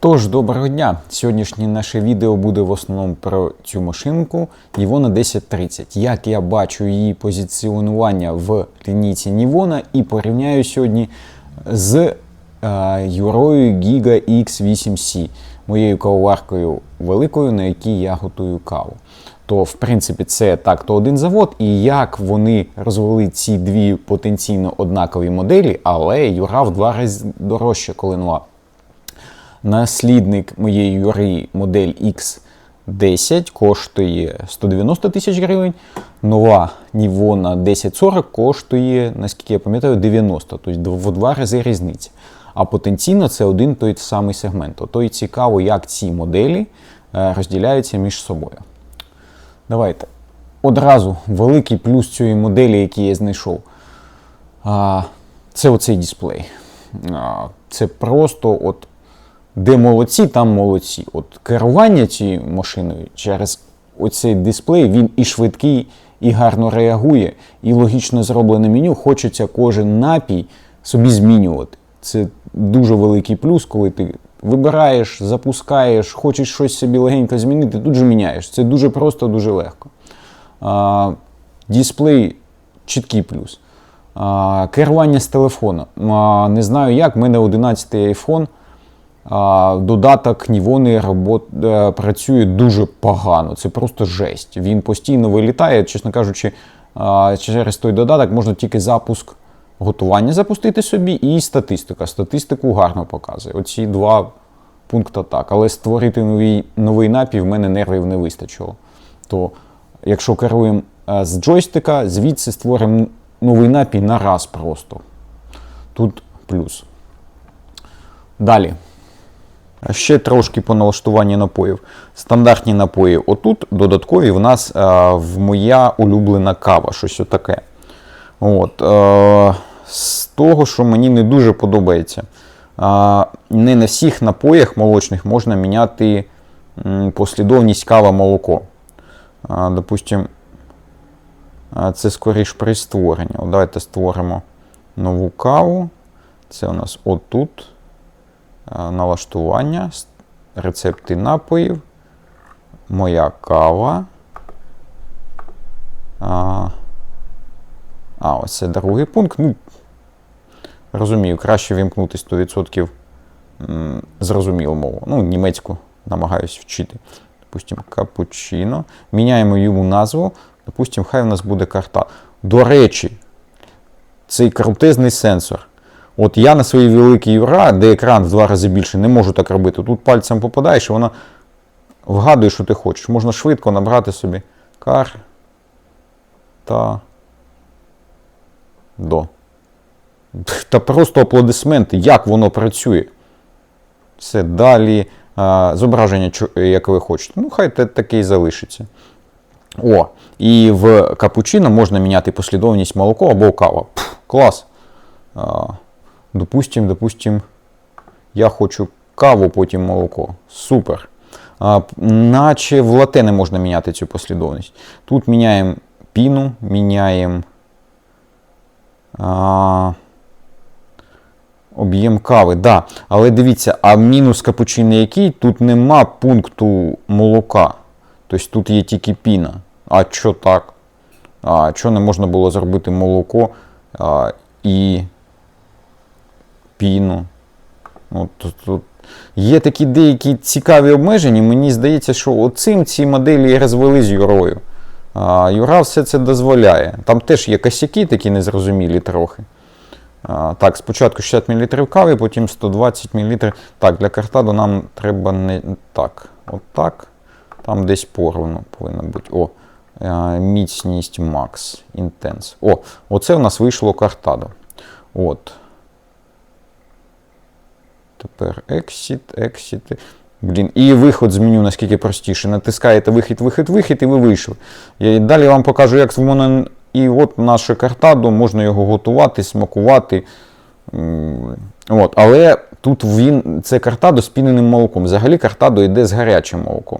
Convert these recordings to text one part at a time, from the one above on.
Тож, доброго дня! Сьогоднішнє наше відео буде в основному про цю машинку Nivona 1030. Як я бачу її позиціонування в лінійці Nivona і порівняю сьогодні з е, Юрою Giga X8C, моєю кавоваркою великою, на якій я готую каву. То, в принципі, це так-то один завод, і як вони розвели ці дві потенційно однакові моделі, але Юра в два рази дорожче коленула. Наслідник моєї Юри модель X10 коштує 190 тисяч гривень. Нова Nivona 1040 коштує, наскільки я пам'ятаю, 90, тобто в два рази різниця. А потенційно це один той самий сегмент. Ото і цікаво, як ці моделі е, розділяються між собою. Давайте. Одразу великий плюс цієї моделі, який я знайшов, це оцей дисплей. Це просто от де молодці, там молодці. От керування цією машиною через оцей дисплей він і швидкий, і гарно реагує, і логічно зроблене меню. Хочеться кожен напій собі змінювати. Це дуже великий плюс, коли ти вибираєш, запускаєш, хочеш щось собі легенько змінити, тут же міняєш. Це дуже просто, дуже легко. А, Дисплей чіткий плюс. А, Керування з телефону. А, Не знаю як, в мене 11 iPhone. Додаток Нівони робот, е, працює дуже погано. Це просто жесть. Він постійно вилітає, чесно кажучи, через той додаток можна тільки запуск готування запустити собі і статистика. Статистику гарно показує. Оці два пункти так. Але створити новий, новий напій в мене нервів не вистачило. То якщо керуємо е, з джойстика, звідси створимо новий напій на раз просто. Тут плюс. Далі. А Ще трошки по налаштуванні напоїв. Стандартні напої. Отут додаткові в нас е, в моя улюблена кава, щось отаке. От, е, з того, що мені не дуже подобається. Е, не на всіх напоях молочних можна міняти послідовність кава-молоко. Допустим, е, це скоріш при створенні. Давайте створимо нову каву. Це у нас отут. Е, налаштування, рецепти напоїв, моя кава. А, а ось це другий пункт. Ну, розумію, краще вімкнути 100% м, зрозумілу мову. Ну, німецьку намагаюсь вчити. Допустимо, капучино. Міняємо йому назву. Допустимо, хай у нас буде карта. До речі, цей крутезний сенсор. От я на своїй великій Юра, де екран в два рази більше, не можу так робити. Тут пальцем попадаєш, і вона вгадує, що ти хочеш. Можна швидко набрати собі кар та до. Та просто аплодисменти, як воно працює. Все далі. А, зображення, яке ви хочете. Ну, хай те таке і залишиться. О, і в капучино можна міняти послідовність молоко або кава. Пф, клас. А, допустим, допустим, я хочу каву, потім молоко. Супер. А, наче в лате не можна міняти цю послідовність. Тут міняємо піну, міняємо об'єм кави. Да. Але дивіться, а мінус капучино який? Тут нема пункту молока. Тобто тут є тільки піна. А що так? А що не можна було зробити молоко а, і піну? От, тут. Є такі деякі цікаві обмеження. Мені здається, що оцим ці моделі і розвели з Юрою. А, Юра все це дозволяє. Там теж є косяки такі незрозумілі трохи. А, так, спочатку 60 мл кави, потім 120 мл. Так, для картаду нам треба не так. Отак. Там десь поровну повинно бути. О, міцність Max Intense. О, оце в нас вийшло картадо. От. Тепер Exit, Exit. Блін, і виход з меню наскільки простіше. Натискаєте вихід, вихід, вихід, і ви вийшли. Я далі вам покажу, як в мене. І от наше картадо, можна його готувати, смакувати. От, але тут він, це картадо з піненим молоком. Взагалі картадо йде з гарячим молоком.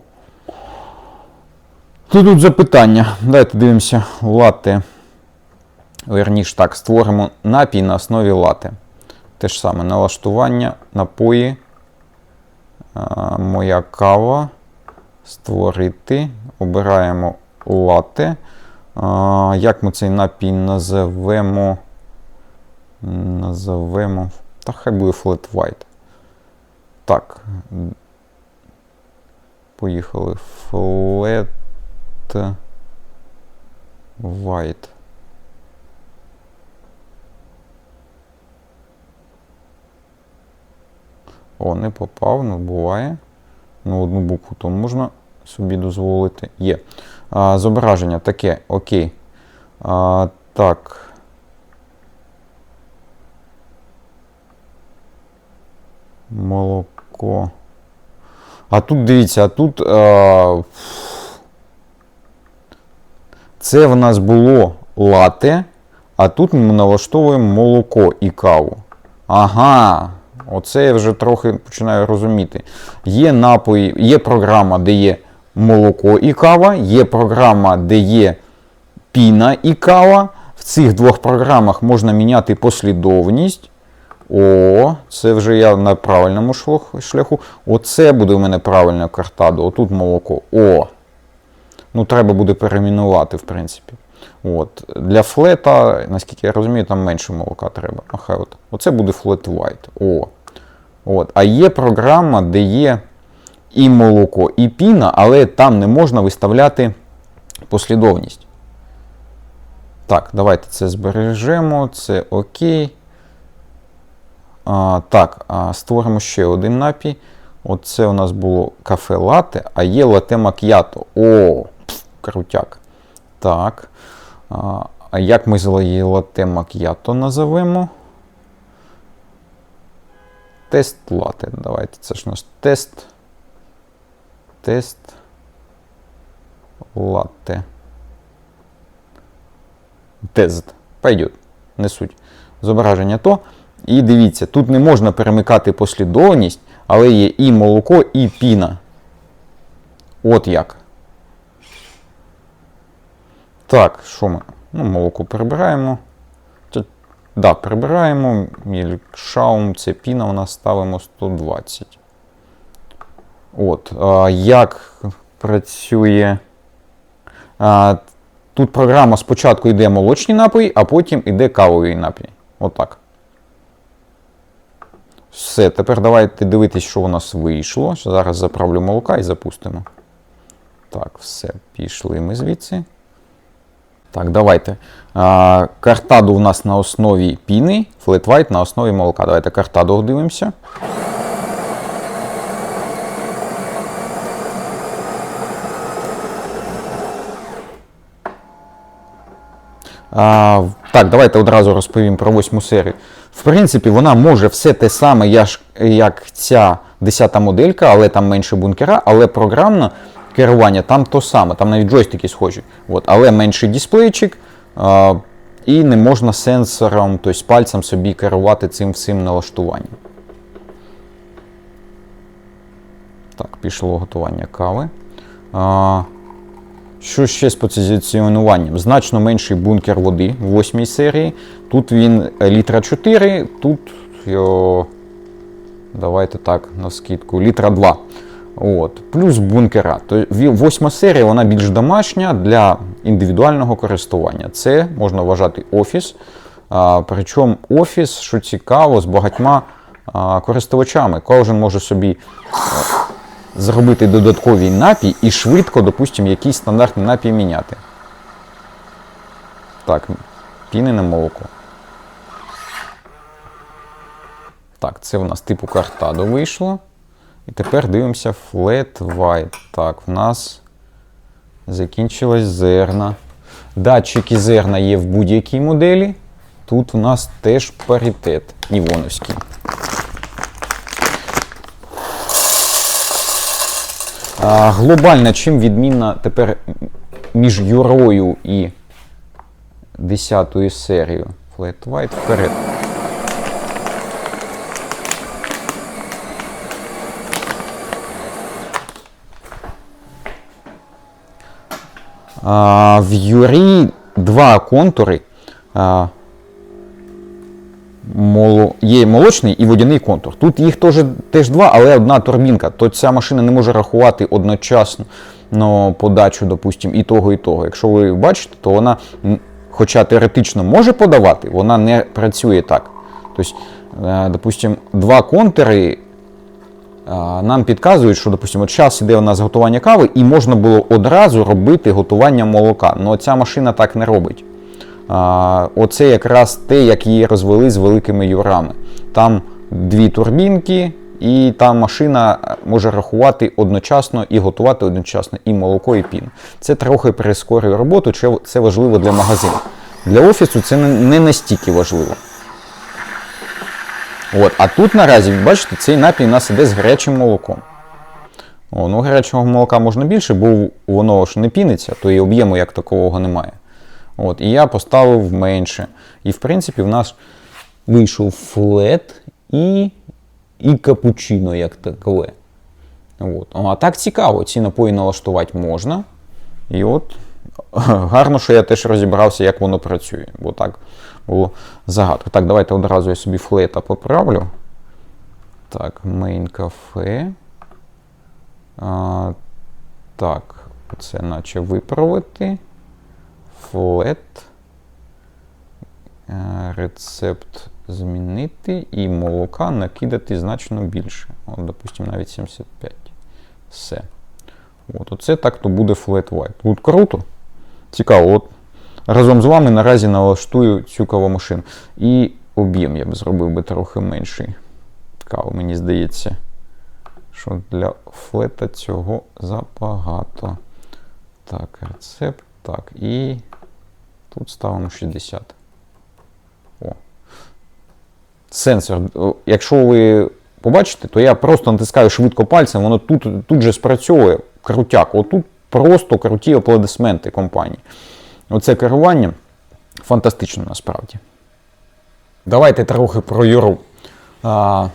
Тут тут запитання. Давайте дивимося. Латте. Верніш так, створимо напій на основі лати. Те ж саме налаштування, напої. А, моя кава. Створити. Обираємо лате. А, як ми цей напій називемо? Називемо. Та хай буде flat white. Так. Поїхали. Flat white. О, не попав, ну буває. Ну, одну букву то можна собі дозволити. Є. А, Зображення таке, окей. А, Так. Молоко. А тут дивіться, а тут. А, це в нас було лате, а тут ми налаштовуємо молоко і каву. Ага, оце я вже трохи починаю розуміти. Є напої, є програма, де є молоко і кава, є програма, де є піна і кава. В цих двох програмах можна міняти послідовність. О, це вже я на правильному шляху. Оце буде у мене правильна картада. Отут молоко. О! Ну, треба буде перемінувати, в принципі. От. Для флета, наскільки я розумію, там менше молока треба. Ага, от. Оце буде флет white. О. От. А є програма, де є і молоко, і піна, але там не можна виставляти послідовність. Так, давайте це збережемо. Це окей. А, Так, а, створимо ще один напій. Оце у нас було кафе лате, а є лате мак'ято. О, пф, крутяк. Так. А як ми лате мак'ято називемо? Тест лате. Давайте. Це ж у нас тест. Тест лате. Тест. Пойдет. Не суть. Зображення то. І дивіться, тут не можна перемикати послідовність, але є і молоко, і піна. От як. Так, що ми? Ну, Молоко прибираємо. Да, прибираємо. Мільшаум, це піна у нас ставимо 120. От, а, Як працює. А, Тут програма спочатку йде молочний напій, а потім йде кавовий напій. Отак. Все, тепер давайте дивитись, що у нас вийшло. Зараз заправлю молока і запустимо. Так, все, пішли ми звідси. Так, давайте. Картаду у нас на основі піни, флетвайт на основі молока. Давайте картаду дивимося. А, Так, давайте одразу розповім про восьму серію. В принципі, вона може все те саме, як ця 10-та моделька, але там менше бункера, але програмне керування там то саме, там навіть джойстики схожі. От, Але менший дисплейчик. А, і не можна сенсором, тобто пальцем собі керувати цим всім налаштуванням. Так, пішло готування кави. А, що ще з позиціонуванням? Значно менший бункер води в 8 серії. Тут він літра 4, тут його, давайте так, на скидку, літра 2. От. Плюс бункера. Восьма серія вона більш домашня для індивідуального користування. Це можна вважати офіс. А, Причому офіс, що цікаво, з багатьма а, користувачами. Кожен може собі зробити додатковий напій і швидко, допустимо, якийсь стандартний напій міняти. Так, пінене молоко. Так, це в нас типу картадо вийшло. І тепер дивимося flat white. Так, в нас закінчилось зерна. Датчики зерна є в будь-якій моделі. Тут у нас теж паритет Нівоновський. А, Глобально, чим відмінна тепер між Юрою і 10 серією Flat White вперед. В Юрі два контури. Є молочний і водяний контур. Тут їх теж, теж два, але одна турбінка. То ця машина не може рахувати одночасно ну, подачу, допустим, і того, і того. Якщо ви бачите, то вона, хоча теоретично може подавати, вона не працює так. Тобто, е, допустим, два контури нам підказують, що, допустимо, час іде у нас готування кави, і можна було одразу робити готування молока. Але ця машина так не робить. Оце якраз те, як її розвели з великими юрами. Там дві турбінки, і та машина може рахувати одночасно і готувати одночасно і молоко, і пін. Це трохи прискорює роботу, чи це важливо для магазину. Для офісу це не настільки важливо. От, а тут наразі, бачите, цей напій у нас іде з гарячим молоком. О, ну гарячого молока можна більше, бо воно ж не піниться, то і об'єму як такового немає. От, і я поставив менше. І в принципі, в нас вийшов флет і, і капучино як такове. От. А так цікаво, ці напої налаштувати можна. І от гарно, що я теж розібрався, як воно працює, бо так було загадка. Так, давайте одразу я собі флета поправлю. Так, main кафе. А, Так, це наче виправити. Флет. Е, Рецепт змінити і молока накидати значно більше. От, допустимо, навіть 75. Все. От, оце так то буде flat white. Тут круто. Цікаво. От разом з вами наразі налаштую цю кавомашину. І об'єм я б зробив би трохи менший. Каво, мені здається, що для флета цього забагато. Так, рецепт. Так, і тут ставимо 60. О. Сенсор. Якщо ви побачите, то я просто натискаю швидко пальцем, воно тут, тут же спрацьовує крутяк. Отут просто круті аплодисменти компанії. Оце керування фантастично насправді. Давайте трохи про Юру. А,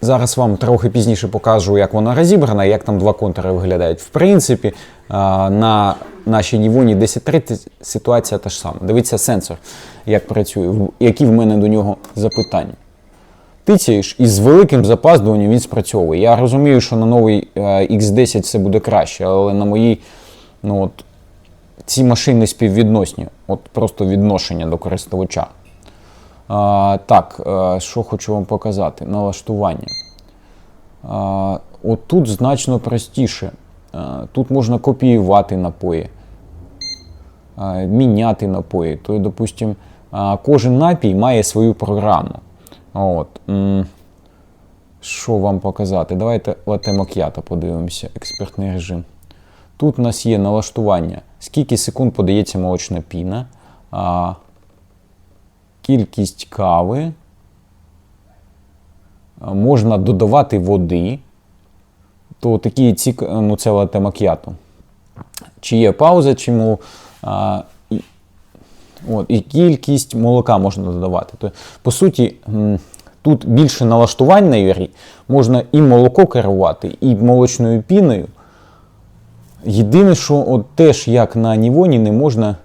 Зараз вам трохи пізніше покажу, як вона розібрана, як там два контури виглядають. В принципі, а, на нашій Нівоні 1030 ситуація та ж сама. Дивіться сенсор, як працює, які в мене до нього запитання. Тицяєш і з великим запаздуванням він спрацьовує. Я розумію, що на новий е, X10 все буде краще, але на моїй ну, от, ці машини співвідносні, от просто відношення до користувача. А, так, е, що хочу вам показати? Налаштування. А, от тут значно простіше. А, тут можна копіювати напої, а, міняти напої. То, допустим, а, кожен напій має свою програму. От. Що вам показати? Давайте лате мак'ято подивимося, експертний режим. Тут у нас є налаштування, скільки секунд подається молочна піна, а, кількість кави, можна додавати води. То такі цік... ну це лате мак'ято. Чи є пауза, мол, а, От, і кількість молока можна додавати. То, по суті, тут більше налаштувань на юрі. Можна і молоко керувати, і молочною піною. Єдине, що от теж як на Нівоні не можна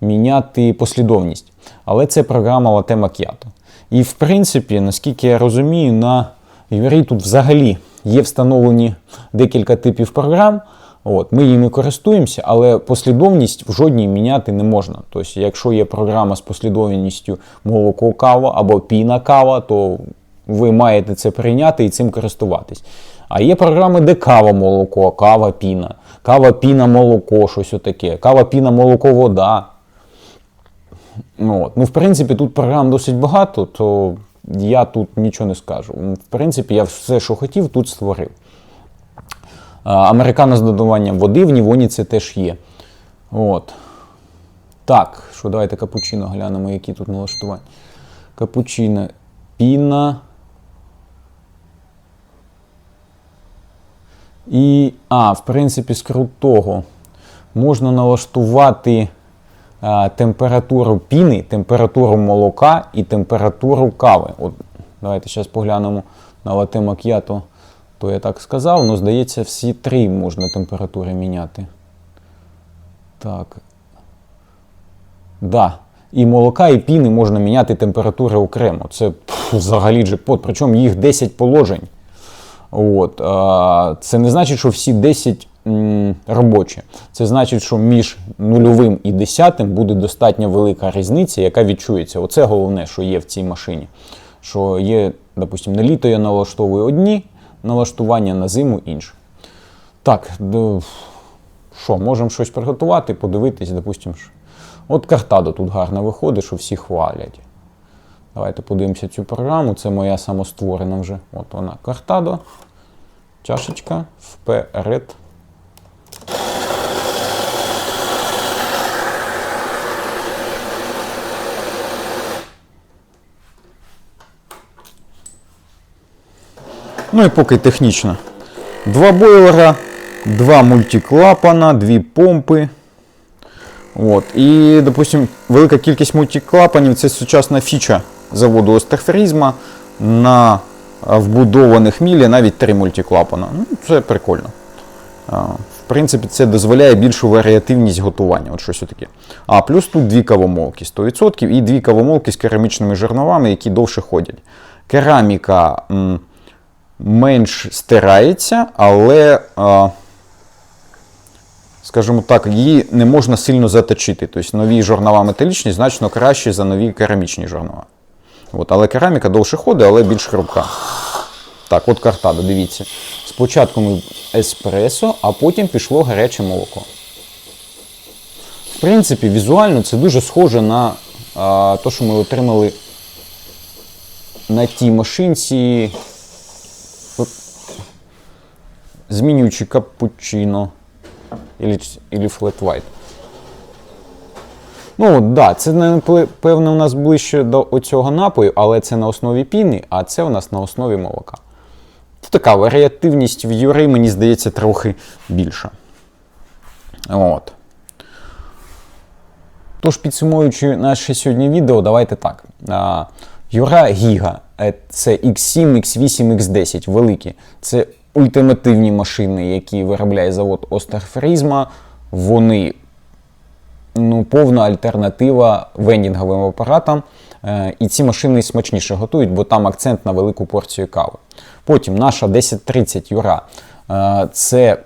міняти послідовність. Але це програма Latte Macchiato. І в принципі, наскільки я розумію, на Юрі тут взагалі є встановлені декілька типів програм. От, ми їми користуємося, але послідовність в жодній міняти не можна. Тобто, якщо є програма з послідовністю молоко кава або піна кава, то ви маєте це прийняти і цим користуватись. А є програми, де кава молоко, кава піна, кава піна молоко, щось отаке, кава піна молоко вода. Ну, от. ну, в принципі, тут програм досить багато, то я тут нічого не скажу. В принципі, я все, що хотів, тут створив. Американо з додаванням води в Нівоні це теж є. От. Так, що давайте капучино глянемо, які тут налаштування. Капучино, піна. І, а, в принципі, з крутого можна налаштувати а, температуру піни, температуру молока і температуру кави. От, давайте зараз поглянемо на лате мак'ято. То я так сказав, ну здається, всі три можна температури міняти. Так. Да. і молока, і піни можна міняти температури окремо. Це пф, взагалі джекпот, причому їх 10 положень. От, це не значить, що всі 10 м, робочі. Це значить, що між нульовим і десятим буде достатньо велика різниця, яка відчується. Оце головне, що є в цій машині. Що є, допустимо, на літо я налаштовую одні налаштування, на зиму інше. Так, що, можемо щось приготувати, подивитись, допустимо. От картадо тут гарно виходить, що всі хвалять. Давайте подивимося цю програму. Це моя самостворена вже. От вона картадо. Чашечка вперед. Ну і поки технічно. Два бойлера, два мультиклапана, дві помпи. От. І, допустим, велика кількість мультиклапанів це сучасна фіча заводу Остерфрізма. На вбудованих мілі навіть три мультиклапана. Ну, це прикольно. В принципі, це дозволяє більшу варіативність готування. От щось таке. А плюс тут дві кавомолки 100% і дві кавомолки з керамічними жерновами, які довше ходять. Кераміка менш стирається, але. Скажімо так, її не можна сильно заточити. Тобто нові жорнова металічні значно кращі за нові керамічні жорнова. От, але кераміка довше ходить, але більш хрупка. Так, от картада, дивіться. Спочатку ми еспресо, а потім пішло гаряче молоко. В принципі, візуально це дуже схоже на а, те, що ми отримали на тій машинці. Змінюючи капучино. Ілі, flat white. Ну, так, да, це не пе- певно у нас ближче до оцього напою, але це на основі піни, а це у нас на основі молока. Це така варіативність в Юри, мені здається, трохи більша. От. Тож, підсумуючи наше сьогодні відео, давайте так. Юра Гіга е, це X7, X8, X10 великі. Це ультимативні машини, які виробляє завод Остерфрізма. Вони ну, повна альтернатива вендінговим апаратам. Е, І ці машини смачніше готують, бо там акцент на велику порцію кави. Потім наша 1030 Юра. Е, Це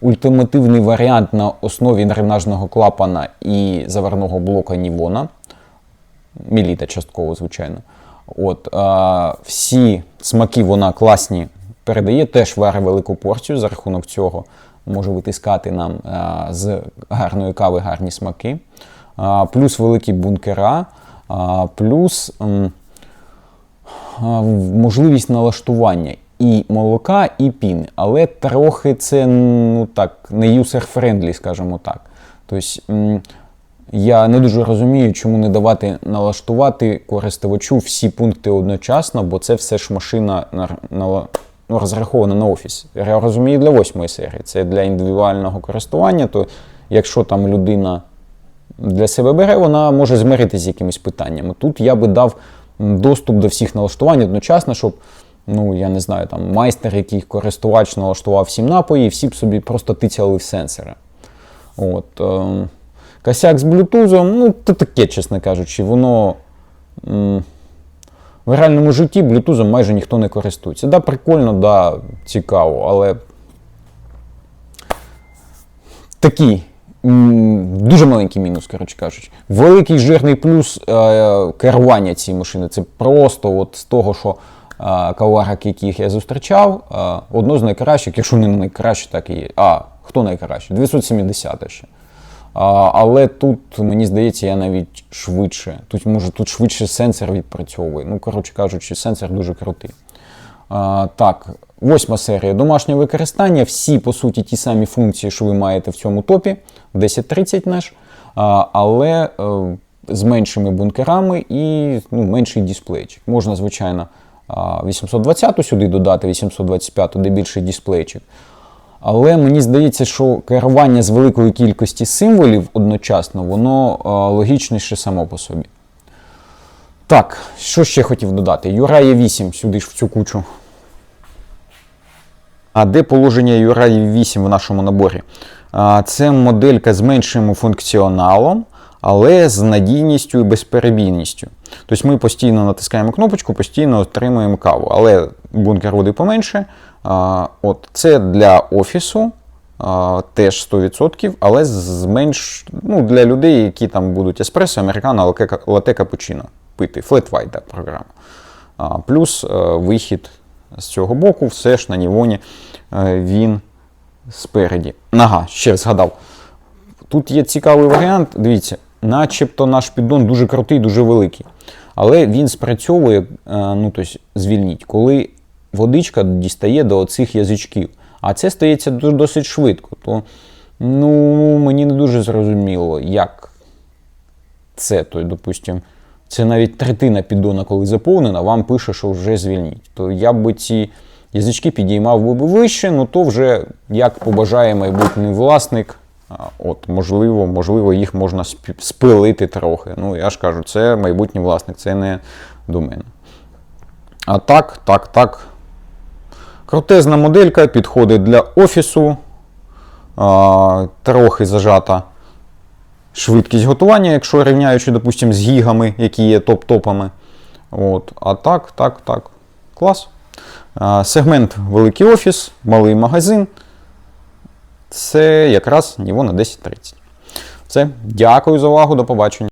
ультимативний варіант на основі дренажного клапана і заварного блока Нівона. Міліта частково, звичайно. От, е, всі смаки вона класні передає, теж варить велику порцію за рахунок цього може витискати нам е, з гарної кави гарні смаки. Е, плюс великі бункера, е, плюс а, можливість налаштування і молока, і піни. Але трохи це ну так, не user-friendly, скажімо так. Тобто я не дуже розумію, чому не давати налаштувати користувачу всі пункти одночасно, бо це все ж машина на, на, ну, розрахована на офіс. Я розумію для восьмої серії. Це для індивідуального користування, то якщо там людина для себе бере, вона може змиритися з якимись питаннями. Тут я би дав доступ до всіх налаштувань одночасно, щоб, ну я не знаю, там майстер, який користувач налаштував всім напої, всі б собі просто тицяли в сенсори. От, е, косяк з блютузом, ну, то таке, чесно кажучи, воно. в реальному житті блютузом майже ніхто не користується. Да, прикольно, да, цікаво, але такий дуже маленький мінус, коротше кажучи. Великий жирний плюс е, керування цієї машини. Це просто от з того, що е, каварок, яких я зустрічав, е, одно з найкращих, якщо не найкраще, так і є. А, хто найкращий? 270 ще. Але тут, мені здається, я навіть швидше. Тут може тут швидше сенсор відпрацьовує. Ну, коротше кажучи, сенсор дуже крутий. А, так, восьма серія. Домашнє використання. Всі, по суті, ті самі функції, що ви маєте в цьому топі. 1030 наш, а, але е, з меншими бункерами і ну, менший дисплейчик. Можна, звичайно, а, 820 сюди додати, 825, де більший дисплейчик. Але мені здається, що керування з великої кількості символів одночасно, воно е, логічніше само по собі. Так, що ще хотів додати? Юрає 8 сюди ж в цю кучу. А де положення Юрає 8 в нашому наборі? Це моделька з меншим функціоналом, але з надійністю і безперебійністю. Тобто ми постійно натискаємо кнопочку, постійно отримуємо каву, але бункер води поменше. От, це для офісу. Теж 100%, але з менш ну, для людей, які там будуть еспресо, американо, лате, капучино пити. White програма. Плюс е, вихід з цього боку, все ж на Нівоні е, він спереді. Ага, ще згадав. Тут є цікавий варіант. Дивіться, начебто наш піддон дуже крутий, дуже великий. Але він спрацьовує, е, ну тобто, звільніть, коли водичка дістає до оцих язичків. А це стається досить швидко. То ну, мені не дуже зрозуміло, як це, то, допустим, це навіть третина піддона, коли заповнена, вам пише, що вже звільніть. То я б ці язички підіймав би вище, ну то вже як побажає майбутній власник. От, можливо, можливо, їх можна спилити трохи. Ну, я ж кажу, це майбутній власник, це не до мене. А так, так, так. Крутезна моделька підходить для офісу. Трохи зажата швидкість готування, якщо рівняючи, допустимо, з гігами, які є топ-топами. От. А так, так, так. Клас. Сегмент великий офіс, малий магазин. Це якраз Нівона 1030. Все. Дякую за увагу, до побачення.